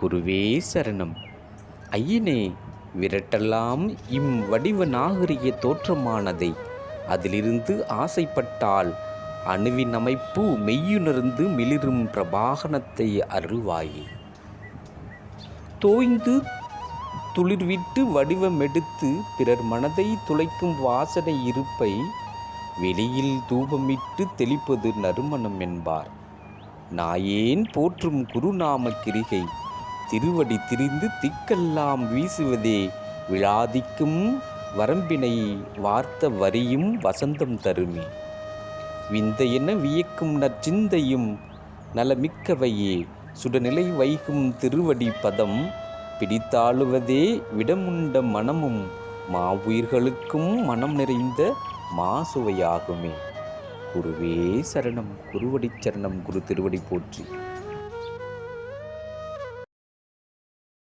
குருவே சரணம். ஐயனே விரட்டெல்லாம் இம் வடிவ நாகரிக தோற்றமானதை அதிலிருந்து ஆசைப்பட்டால் அணுவின் அமைப்பு மெய்யுணர்ந்து மிளிரும் பிரபாகனத்தை அருள்வாயே. தோய்ந்து துளிர்விட்டு வடிவமெடுத்து பிறர் மனதை துளைக்கும் வாசனை இருப்பை வெளியில் தூபமிட்டு தெளிப்பது நறுமணம் என்பார். நாயேன் போற்றும் குருநாம கிரிகை திருவடி திரிந்து திக்கெல்லாம் வீசுவதே விழாதிக்கும் வரம்பினை வார்த்த வரியும் வசந்தம் தருமே. விந்தையென வியக்கும் நற்சிந்தையும் நலமிக்கவையே. சுடநிலை வைகும் திருவடி பதம் பிடித்தாளுவதே விடமுண்ட மனமும் மாவுயிர்களுக்கும் மனம் நிறைந்த மாசுவையாகுமே. குருவே சரணம் குருவடி சரணம் குரு திருவடி போற்றி.